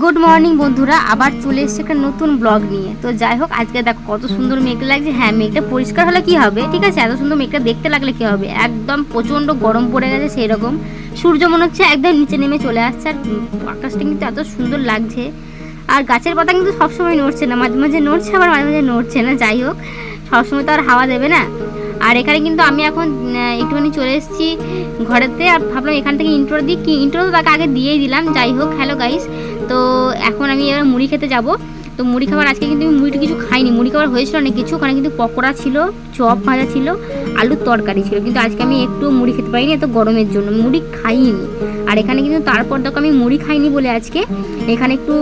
Good morning বন্ধুরা। আবার চলে এসেছে একটা নতুন ব্লগ নিয়ে। তো যাই হোক, আজকে দেখো কত সুন্দর মেঘটা লাগছে। হ্যাঁ মেঘটা পরিষ্কার হলে কি হবে? ঠিক আছে, এত সুন্দর মেঘটা দেখতে লাগলে কি হবে? একদম প্রচণ্ড গরম পড়ে গেছে সেই রকম সূর্য মনে হচ্ছে একদম নিচে নেমে চলে আসছে। আর আকাশটা কিন্তু এত সুন্দর লাগছে। আর গাছের পাতা কিন্তু সবসময় নড়ছে না। মাঝে মাঝে নড়ছে, আবার মাঝে মাঝে নড়ছে না। যাই হোক, সবসময় তো আর হাওয়া দেবে না। আর এখানে কিন্তু আমি এখন একটুখানি চলে এসেছি ঘরেতে। আর ভাবলাম এখান থেকে ইন্ট্রো দিই কি ইন্ট্রো তো তাকে আগে দিয়েই দিলাম। যাই হোক হ্যালো গাইস তো এখন আমি এবার মুড়ি খেতে যাব। তো মুড়ি খাবার আজকে কিন্তু আমি মুড়িটা কিছু খাইনি। মুড়ি খাবার হয়েছিল অনেক কিছু। ওখানে কিন্তু পকোড়া ছিল, চপ ভাজা ছিল, আলুর তরকারি ছিল। কিন্তু আজকে আমি একটু মুড়ি খেতে পারিনি এত গরমের জন্য। মুড়ি খাইনি। আর এখানে কিন্তু তারপর দেখো আমি মুড়ি খাইনি বলে আজকে। এখানে একটু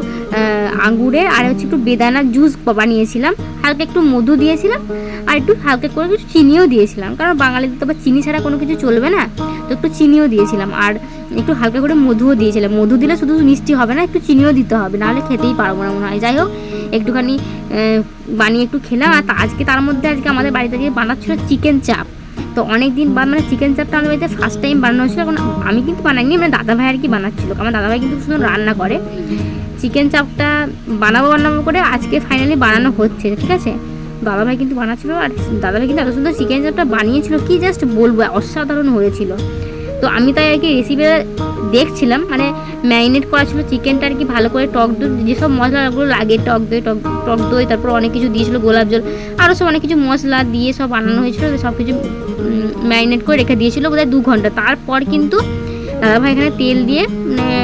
আঙ্গুরের আর হচ্ছে একটু বেদানার জুস বানিয়েছিলাম। হালকা একটু মধু দিয়েছিলাম আর একটু হালকা করে একটু চিনিও দিয়েছিলাম। কারণ বাঙালিদের তো আবার চিনি ছাড়া কোনো কিছু চলবে না। তো একটু চিনিও দিয়েছিলাম। আর একটু হালকা করে মধুও দিয়েছিলাম। মধু দিলে শুধু মিষ্টি হবে না, একটু চিনিও দিতে হবে, নাহলে খেতেই পারব না মনে হয়। যাই হোক, একটুখানি বানিয়ে একটু খেলাম। আর আজকে তার মধ্যে আজকে আমাদের বাড়িতে গিয়ে বানাচ্ছিল চিকেন চাপ। তো অনেক দিন বাদ মানে চিকেন চাপটা আমাদের বাড়িতে ফার্স্ট টাইম বানানো হয়েছিল। এখন আমি কিন্তু বানাইনি মানে দাদা ভাই আর কি বানাচ্ছিল। আমার দাদা ভাই কিন্তু শুধু রান্না করে। চিকেন চাপটা বানাবো বানাবো করে আজকে ফাইনালি বানানো হচ্ছে, ঠিক আছে? দাদা ভাই কিন্তু বানাচ্ছিল আর দাদা ভাই কিন্তু এত সুন্দর চিকেন চাপটা বানিয়েছিল, কি জাস্ট বলব, অসাধারণ হয়েছিল। তো আমি তাই আর কি রেসিপি দেখছিলাম মানে ম্যারিনেট করা ছিল চিকেনটা আর কি ভালো করে, টক দই, যেসব মশলাগুলো লাগে, টক দই, টক টক দই, তারপর অনেক কিছু দিয়েছিল, গোলাপ জল আরও সব অনেক কিছু মশলা দিয়ে সব বানানো হয়েছিল সব কিছু ম্যারিনেট করে রেখে দিয়েছিলো বোধহয় দু ঘণ্টা। তারপর কিন্তু দাদাভাই এখানে তেল দিয়ে মানে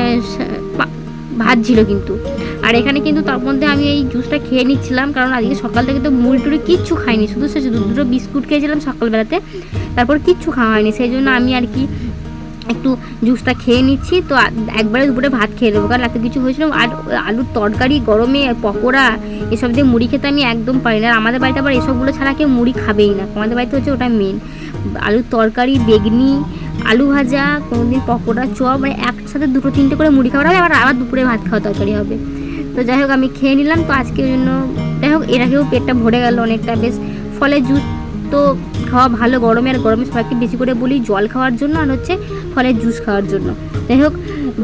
ভাজছিল কিন্তু। আর এখানে কিন্তু তার মধ্যে আমি এই জুসটা খেয়ে নিচ্ছিলাম, কারণ আজকে সকাল থেকে তো মুড়ি টুড়ি কিচ্ছু খাইনি। শুধু সে দুটো বিস্কুট খেয়েছিলাম সকালবেলাতে, তারপর কিচ্ছু খাওয়া হয়নি। সেই জন্য আমি আর কি একটু জুসটা খেয়ে নিচ্ছি। তো একবারে দুপুরে ভাত খেয়ে দেবো কারণ এত কিছু হয়েছিল। আর আলুর তরকারি, গরমে, পকোড়া, এসব দিয়ে মুড়ি খেতে আমি একদম পারি না। আর আমাদের বাড়িতে আবার এসবগুলো ছাড়া কেউ মুড়ি খাবেই না। আমাদের বাড়িতে হচ্ছে ওটা মেন আলুর তরকারি, বেগনি, আলু ভাজা, কোনোদিন পকোড়া, চপ মানে একসাথে দুটো, তিনটে করে মুড়ি খাওয়া হবে। আবার আবার দুপুরে ভাত খাওয়া তরকারি হবে। তো যাই হোক, আমি খেয়ে নিলাম। তো আজকের জন্য যাই হোক, এর আগেও পেটটা ভরে গেল অনেকটা। বেশ, ফলে জুস তো খাওয়া ভালো, গরমে আর গরমে সবাইকে বেশি করে বলি জল খাওয়ার জন্য আর হচ্ছে ফলের জুস খাওয়ার জন্য। যাই হোক,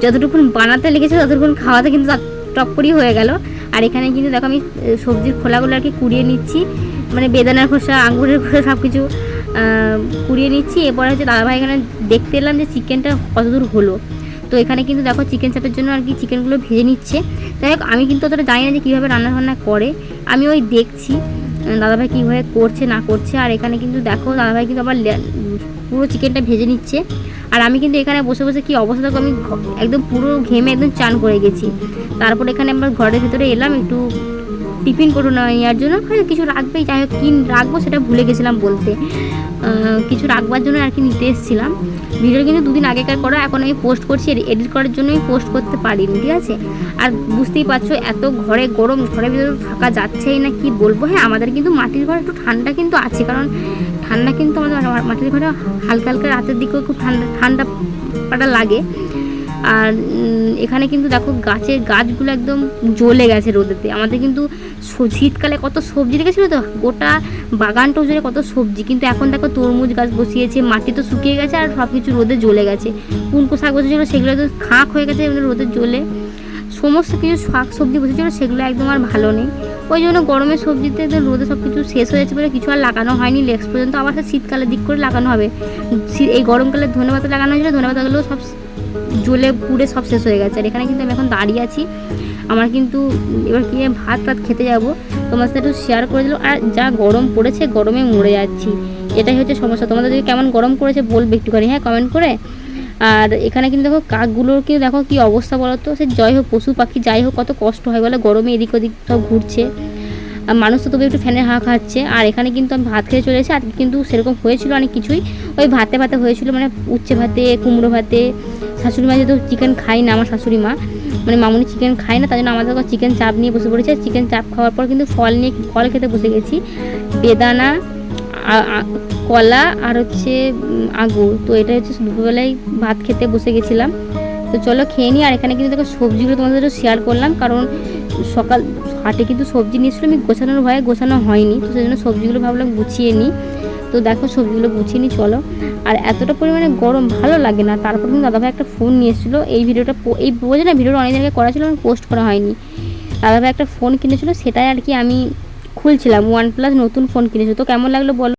যতটুকুন বানাতে লেগেছে, ততটুকুন খাওয়াতে কিন্তু টপ করেই হয়ে গেল। আর এখানে কিন্তু দেখো, আমি সবজির খোলাগুলো আর কি কুড়িয়ে নিচ্ছি। মানে বেদানার খোসা, আঙুরের খোসা সব কিছু কুড়িয়ে নিচ্ছি। এরপরে হচ্ছে দাদাভাই এখানে দেখতে এলাম যে চিকেনটা কতদূর হলো। তো এখানে কিন্তু দেখো চিকেন চাপের জন্য আর কি চিকেনগুলো ভেজে নিচ্ছে। যাই হোক, আমি কিন্তু অতটা জানি না যে কীভাবে রান্না বান্না করে। আমি ওই দেখছি দাদাভাই কীভাবে করছে, না করছে। আর এখানে কিন্তু দেখো, দাদাভাই কিন্তু আবার পুরো চিকেনটা ভেজে নিচ্ছে। আর আমি কিন্তু এখানে বসে বসে কি অবস্থা আমি একদম পুরো ঘেমে একদম চান করে গেছি। তারপর এখানে আমরা ঘরের ভিতরে এলাম, একটু টিফিন করো নেওয়ার জন্য। হয়তো কিছু রাখবেই, যাই হোক, কী রাখব সেটা ভুলে গেছিলাম বলতে। কিছু রাখবার জন্য আর কি নিতে এসেছিলাম। ভিডিও কিন্তু দুদিন আগেকার করা এখন আমি পোস্ট করছি এডিট করার জন্য আমি পোস্ট করতে পারিনি, ঠিক আছে? আর বুঝতেই পারছ, এত ঘরে গরম, ঘরের ভিতরে থাকা যাচ্ছেই না, কি বলব? হ্যাঁ আমাদের কিন্তু মাটির ঘরে একটু ঠান্ডা কিন্তু আছে, কারণ ঠান্ডা কিন্তু আমাদের মাটির ঘরে হালকা হালকা রাতের দিকেও খুব ঠান্ডা ঠান্ডা পাটা লাগে। আর এখানে কিন্তু দেখো গাছের গাছগুলো একদম জ্বলে গেছে রোদেতে। আমাদের কিন্তু শীতকালে কত সবজি দেখেছিলো তো? গোটা বাগানটা জুড়ে কত সবজি। কিন্তু এখন দেখো তরমুজ গাছ বসিয়েছে, মাটি তো শুকিয়ে গেছে আর সব কিছু রোদে জ্বলে গেছে। কুনকো শাক বসেছিল, সেগুলো তো খাঁক হয়ে গেছে এগুলো রোদে জ্বলে। সমস্ত কিছু শাক সবজি বসেছিল, সেগুলো একদম আর ভালো নেই। ওই জন্য গরমের সবজিতে রোদে সব কিছু শেষ হয়ে যাচ্ছে বলে কিছু আর লাগানো হয়নি। নেক্সট পর্যন্ত আবার শীতকালের দিক করে লাগানো হবে। এই গরমকালে ধনে পাতা লাগানো হয়েছিল ধনে পাতাগুলো সব জ্বলে পুড়ে সব শেষ হয়ে গেছে। আর এখানে কিন্তু আমি এখন দাঁড়িয়ে আছি। আমার কিন্তু এবার কি ভাত টাত খেতে যাব। তোমার সাথে একটু শেয়ার করে দিল। আর যা গরম পড়েছে, গরমে মরে যাচ্ছি। এটাই হচ্ছে সমস্যা। তোমাদের যদি কেমন গরম পড়েছে বলবে একটুখানি হ্যাঁ কমেন্ট করে। আর এখানে কিন্তু দেখো, কাকগুলোর কিন্তু দেখো কি অবস্থা বলো তো সে জয় হোক, পশু পাখি যাই হোক, কত কষ্ট হয় বলে? গরমে এদিক ওদিক সব ঘুরছে। আর মানুষ তো তবে একটু ফ্যানের হাওয়া খাচ্ছে। আর এখানে কিন্তু আমি ভাত খেয়ে চলে এসেছি। আজকে কিন্তু সেরকম হয়েছিল অনেক কিছুই। ওই ভাতে ভাতে হয়েছিল মানে উচ্ছে ভাতে, কুমড়ো ভাতে শাশুড়ি মা যেহেতু চিকেন খাই না আমার শাশুড়ি মা মানে মামুনি চিকেন খায় না তাই জন্য আমাদের চিকেন চাপ নিয়ে বসে পড়েছে। চিকেন চাপ খাওয়ার পর কিন্তু ফল নিয়ে ফল খেতে বসে গেছি। বেদানা কলা আর হচ্ছে আঙুর তো এটা হচ্ছে দুপুরবেলায় ভাত খেতে বসে গেছিলাম। তো চলো খেয়ে নিই। আর এখানে কিন্তু দেখো সবজিগুলো তোমাদের শেয়ার করলাম। কারণ সকাল, হাটে কিন্তু সবজি নিয়েছিল আমি গোছানোর ভয়ে গোছানো হয়নি। তো সেই জন্য সবজিগুলো ভাবলাম গুছিয়ে নিই। তো দেখো সবজিগুলো গুছিয়ে নিই চলো। আর এতটা পরিমাণে গরম, ভালো লাগে না। তারপর কিন্তু দাদাভাই একটা ফোন নিয়ে এই ভিডিওটা এই বোঝে না, ভিডিওটা অনেক জায়গায় করা ছিল, আমি পোস্ট করা হয়নি। দাদাভাই একটা ফোন কিনেছিল, সেটাই আর কি আমি খুলছিলাম। ওয়ান প্লাস নতুন ফোন কিনেছিল। তো কেমন লাগল বলো?